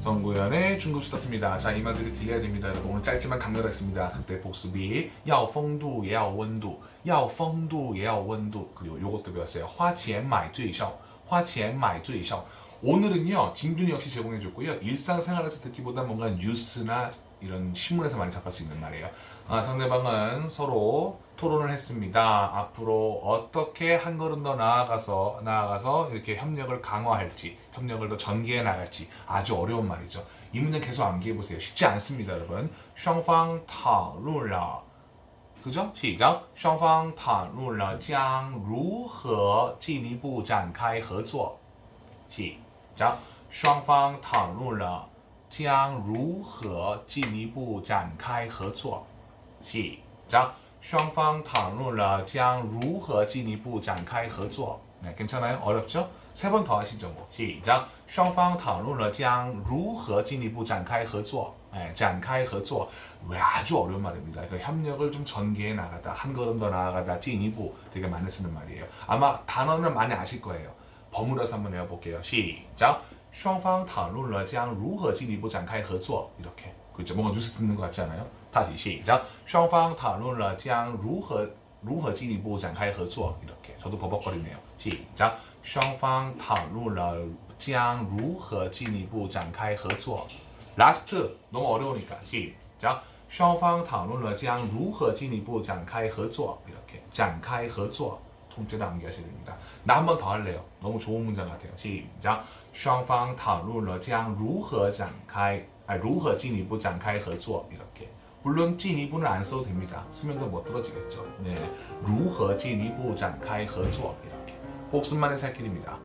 정구현의 중급 스타트입니다. 자, 이 말들이 들려야 됩니다. 여러분 오늘 짧지만 강렬했습니다. 그때 복습이 要风度也要温度,要风度也要温度. 그리고 요것도 배웠어요. 花钱买最效,花钱买最效. 오늘은요 진준이 역시 제공해줬고요 일상생활에서 듣기보다 뭔가 뉴스나 이런 신문에서 많이 접할 수 있는 말이에요 아, 상대방은 서로 토론을 했습니다 앞으로 어떻게 한 걸음 더 나아가서 나아가서 이렇게 협력을 강화할지 협력을 더 전개해 나갈지 아주 어려운 말이죠 이 문제 계속 암기해 보세요 쉽지 않습니다 여러분 双方讨论了 그죠? 시작. 双方讨论了将如何进一步展开合作。시작。双方讨论了将如何进一步展开合作。시작。 双方讨论了将如何进一步展开合作。 네, 괜찮아요? 어렵죠? 세 번 더 하시죠 뭐. 시작. 双方讨论了将如何进一步展开合作. 네, 展开合作. 왜 아주 어려운 말입니다. 그러니까 협력을 좀 전개해 나가다, 한 걸음 더 나아가다, 进一步 되게 많이 쓰는 말이에요. 아마 단어는 많이 아실 거예요. 버무려서 한번 외워볼게요. 시작. 双方讨论了将如何进一步展开合作. 이렇게. 그죠? 뭔가 뉴스 듣는 것 같지 않아요? 다시 시작. 双方讨论了将如何如何进一步展开合作 이렇게 저도 버벅거리네요 시작 双方讨论了将如何进一步展开合作 라스트 너무 어려우니까 시작 双方讨论了将如何进一步展开合作 이렇게 展开合作 통째로 암기하셔야 됩니다 나 한 번 더 할래요 너무 좋은 문장 같아요 시작 双方讨论了将如何展开啊如何进一步展开合作 이렇게 물론 进一步는 안 써도 됩니다. 쓰면 더 못 들어지겠죠. 네. 如何进一步展开合作 이렇게 복습만의 살 길입니다.